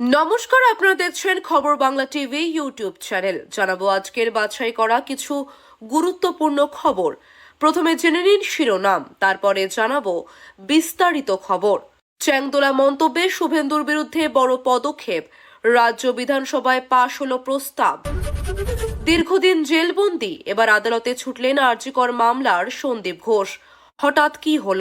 নমস্কার, আপনারা দেখছেন খবর বাংলা টিভি ইউটিউব চ্যানেল। জানাব আজকের বাছাই করা কিছু গুরুত্বপূর্ণ খবর। প্রথমে জেনে নিন শিরোনাম, তারপরে জানাব বিস্তারিত খবর। চ্যাংদোলা মন্তব্যে শুভেন্দুর বিরুদ্ধে বড় পদক্ষেপ, রাজ্য বিধানসভায় পাশ হল প্রস্তাব। দীর্ঘদিন জেলবন্দি, এবার আদালতে ছুটলেন আর্জিকর মামলার সন্দীপ ঘোষ। হঠাৎ কি হল?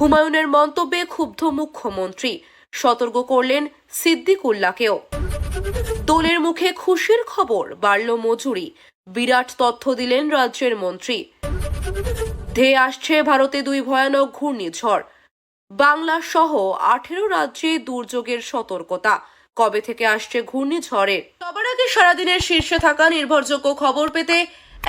হুমায়ুনের মন্তব্যে ক্ষুব্ধ মুখ্যমন্ত্রী। সতর্ক করলেন সিদ্দিকুল্লাকেও দোলের মুখে খুশির খবর, বাড়ল মজুরি। বিরাট তথ্য দিলেন রাজ্যের মন্ত্রী। ধেয়ে আসছে ভারতে দুই ভয়ানক ঘূর্ণিঝড়। বাংলা সহ আঠেরো রাজ্যে দুর্যোগের সতর্কতা। কবে থেকে আসছে ঘূর্ণিঝড়ে? সবার আগে সারাদিনের শীর্ষে থাকা নির্ভরযোগ্য খবর পেতে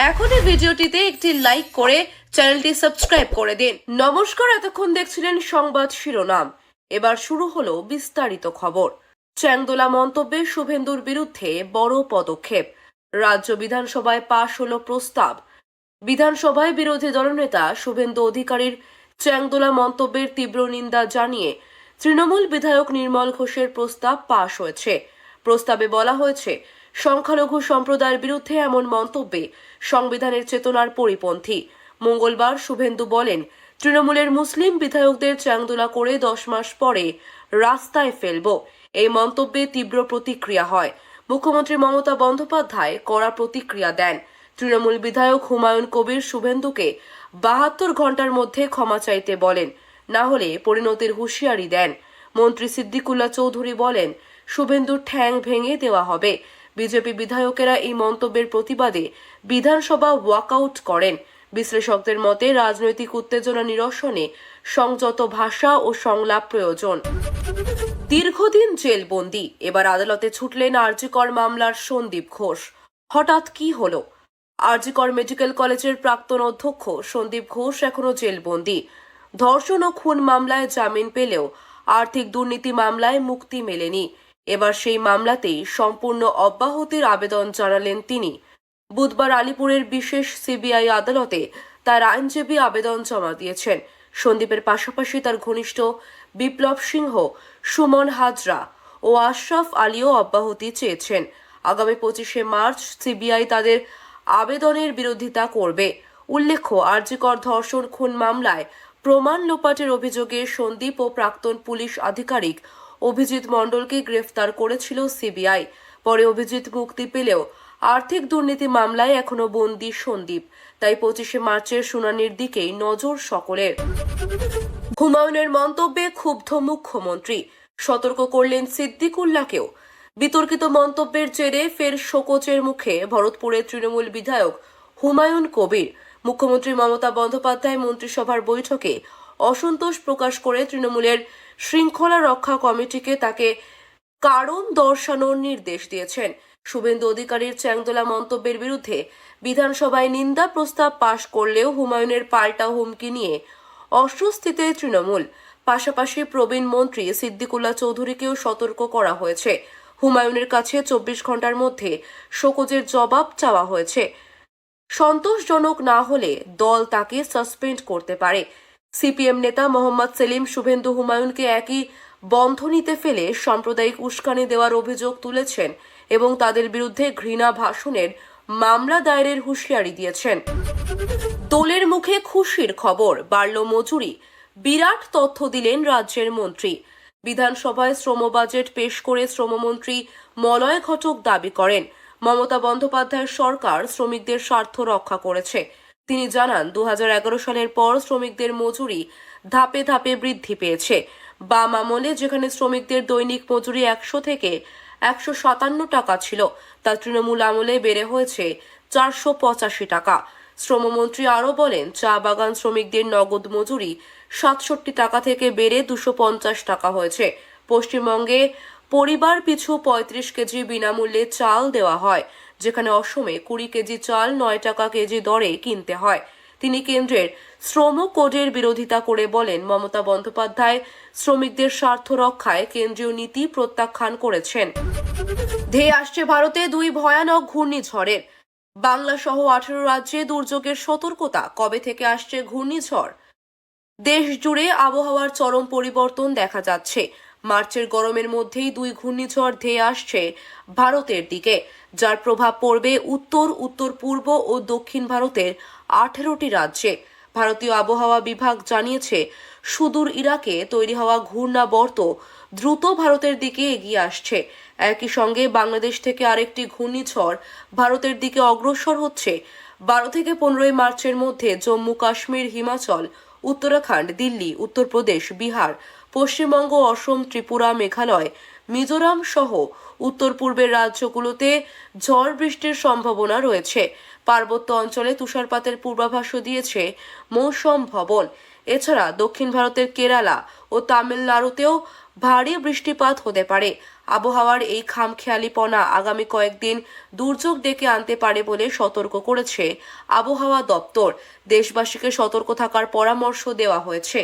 এখনই ভিডিওটিতে একটি লাইক করে চ্যানেলটি সাবস্ক্রাইব করে দিন। নমস্কার, এতক্ষণ দেখছিলেন সংবাদ শিরোনাম। এবার শুরু হলো বিস্তারিত খবর। চ্যাংদোলা মন্তব্যে শুভেন্দুর বিরুদ্ধে বড় পদক্ষেপ। রাজ্য বিধানসভায় পাশ হল প্রস্তাব। বিধানসভায় বিরোধী দলনেতা শুভেন্দু অধিকারীর চ্যাংদোলা মন্তব্যের তীব্র নিন্দা জানিয়ে তৃণমূল বিধায়ক নির্মল ঘোষের প্রস্তাব পাশ হয়েছে। প্রস্তাবে বলা হয়েছে, সংখ্যালঘু সম্প্রদায়ের বিরুদ্ধে এমন মন্তব্যে সংবিধানের চেতনার পরিপন্থী। মঙ্গলবার শুভেন্দু বলেন তৃণমূলের মুসলিম বিধায়কদের চ্যাংদোলা করে দশ মাস পরে রাস্তায় ফেলব। এই মন্তব্যে তীব্র প্রতিক্রিয়া হয়। মুখ্যমন্ত্রী মমতা বন্দ্যোপাধ্যায় কড়া প্রতিক্রিয়া দেন। তৃণমূল বিধায়ক হুমায়ুন কবির শুভেন্দুকে বাহাত্তর ঘণ্টার মধ্যে ক্ষমা চাইতে বলেন, না হলে পরিণতির হুঁশিয়ারি দেন। মন্ত্রী সিদ্দিকুল্লাহ চৌধুরী বলেন, শুভেন্দুর ঠ্যাং ভেঙে দেওয়া হবে। বিজেপি বিধায়কেরা এই মন্তব্যের প্রতিবাদে বিধানসভা ওয়াকআউট করেন। বিশ্লেষকদের মতে, রাজনৈতিক উত্তেজনা নিরসনে সংযত ভাষা ও সংলাপ প্রয়োজন। দীর্ঘদিন জেলবন্দি, এবার আদালতে ছুটলেন আরজিকর মামলার সন্দীপ ঘোষ। হঠাৎ কি হলো? আরজিকর মেডিকেল কলেজের প্রাক্তন অধ্যক্ষ সন্দীপ ঘোষ এখনও জেলবন্দি। ধর্ষণ ও খুন মামলায় জামিন পেলেও আর্থিক দুর্নীতি মামলায় মুক্তি মেলেনি। এবার সেই মামলাতেই সম্পূর্ণ অব্যাহতির আবেদন জানালেন তিনি। বুধবার আলিপুরের বিশেষ সিবিআই আদালতে তার আইনজীবী আবেদন জমা দিয়েছেন। সন্দীপের পাশাপাশি তার ঘনিষ্ঠ বিপ্লব সিংহ, সুমন হাজরা ও আশরাফ আলীও অব্যাহতি চেয়েছেন। আগামী পঁচিশে মার্চ সিবিআই তাদের আবেদনের বিরোধিতা করবে। উল্লেখ্য আরজিকর ধর্ষণ, খুন মামলায় প্রমাণ লোপাটের অভিযোগে সন্দীপ ও প্রাক্তন পুলিশ আধিকারিক অভিজিৎ মণ্ডলকে গ্রেফতার করেছিল সিবিআই। পরে অভিজিৎ মুক্তি পেলেও আর্থিক দুর্নীতি মামলায় এখনও বন্দি সন্দীপ। তাই পঁচিশে মার্চের শুনানির দিকেই নজর সকলের। হুমায়ুনের মন্তব্যে ক্ষুব্ধ মুখ্যমন্ত্রী। সতর্ক করলেন সিদ্দিকুল্লাহকেও। বিতর্কিত মন্তব্যের জেরে ফের শোকচের মুখে ভরতপুরের তৃণমূল বিধায়ক হুমায়ুন কবির। মুখ্যমন্ত্রী মমতা বন্দ্যোপাধ্যায় মন্ত্রিসভার বৈঠকে অসন্তোষ প্রকাশ করে তৃণমূলের শৃঙ্খলা রক্ষা কমিটিকে তাকে কারণ দর্শানোর নির্দেশ দিয়েছেন। শুভেন্দু অধিকারীর চ্যাংদোলা মন্তব্যের বিরুদ্ধে বিধানসভায় নিন্দা প্রস্তাব পাশ করলেও হুমায়ুনের পাল্টা হুমকি নিয়ে অস্বস্তিতে তৃণমূল। পাশাপাশি প্রবীণ মন্ত্রী সিদ্দিকুল্লাহ চৌধুরীকেও সতর্ক করা হয়েছে। হুমায়ুনের কাছে চব্বিশ ঘণ্টার মধ্যে শোকজের জবাব চাওয়া হয়েছে। সন্তোষজনক না হলে দল তাকে সাসপেন্ড করতে পারে। সিপিএম নেতা মোহাম্মদ সেলিম শুভেন্দু হুমায়ুনকে একই বন্ধনীতে ফেলে সাম্প্রদায়িক উস্কানি দেওয়ার অভিযোগ তুলেছেন এবং তাদের বিরুদ্ধে ঘৃণা ভাষণের মামলা দায়েরের হুঁশিয়ারি দিয়েছেন। দোলের মুখে খুশির খবর, বাড়ল মজুরি, বিরাট তথ্য দিলেন রাজ্যের মন্ত্রী। বিধানসভায় শ্রম বাজেট পেশ করে শ্রমমন্ত্রী মলয় ঘটক দাবি করেন। মমতা বন্দ্যোপাধ্যায়ের সরকার শ্রমিকদের স্বার্থ রক্ষা করেছে। তিনি জানান দু হাজার এগারো সালের পর শ্রমিকদের মজুরি ধাপে ধাপে বৃদ্ধি পেয়েছে। বাম আমলে যেখানে শ্রমিকদের দৈনিক মজুরি একশো থেকে একশো সাতান্ন টাকা ছিল। তা তৃণমূল আমলে বেড়ে হয়েছে চারশো পঁচাশি টাকা। শ্রমমন্ত্রী আরও বলেন, চা বাগান শ্রমিকদের নগদ মজুরি সাতষট্টি টাকা থেকে বেড়ে দুশো পঞ্চাশ টাকা হয়েছে। পশ্চিমবঙ্গে পরিবার পিছু পঁয়ত্রিশ কেজি বিনামূল্যে চাল দেওয়া হয়, যেখানে অসমে কুড়ি কেজি চাল নয় টাকা কেজি দরে কিনতে হয়। তিনি কেন্দ্রের শ্রম কোডের বিরোধিতা করে বলেন, মমতা বন্দ্যোপাধ্যায় শ্রমিকদের স্বার্থ রক্ষায় কেন্দ্রীয় নীতি প্রত্যাখ্যান করেছেন। ধেয়ে আসছে ভারতে দুই ভয়ানক ঘূর্ণিঝড়ের। বাংলা সহ আঠেরো রাজ্যে দুর্যোগের সতর্কতা কবে থেকে আসছে ঘূর্ণিঝড়? দেশ জুড়ে আবহাওয়ার চরম পরিবর্তন দেখা যাচ্ছে। মার্চের গরমের মধ্যেই দুই ঘূর্ণিঝড় ধেয়ে আসছে ভারতের দিকে, যার প্রভাব পড়বে উত্তর উত্তর পূর্ব ও দক্ষিণ ভারতের আঠেরোটি রাজ্যে। ভারতীয় আবহাওয়া বিভাগ জানিয়েছে, সুদূর ইরাকে তৈরি হওয়া ঘূর্ণাবর্ত দ্রুত ভারতের দিকে এগিয়ে আসছে। একই সঙ্গে বাংলাদেশ থেকে আরেকটি ঘূর্ণিঝড় ভারতের দিকে অগ্রসর হচ্ছে। বারো থেকে পনেরোই মার্চের মধ্যে জম্মু কাশ্মীর হিমাচল, উত্তরাখণ্ড, দিল্লি, উত্তরপ্রদেশ, বিহার পশ্চিমবঙ্গ, অসম, ত্রিপুরা, মেঘালয়, মিজোরাম সহ উত্তর পূর্বের রাজ্যগুলোতে ঝড় বৃষ্টির সম্ভাবনা রয়েছে। পার্বত্য অঞ্চলে তুষারপাতের পূর্বাভাসও দিয়েছে মৌসম ভবন। এছাড়া দক্ষিণ ভারতের কেরালা ও তামিলনাড়ুতেও ভারী বৃষ্টিপাত হতে পারে। আবহাওয়ার এই খামখেয়ালিপনা আগামী কয়েকদিন দুর্যোগ ডেকে আনতে পারে বলে সতর্ক করেছে আবহাওয়া দপ্তর। দেশবাসীকে সতর্ক থাকার পরামর্শ দেওয়া হয়েছে।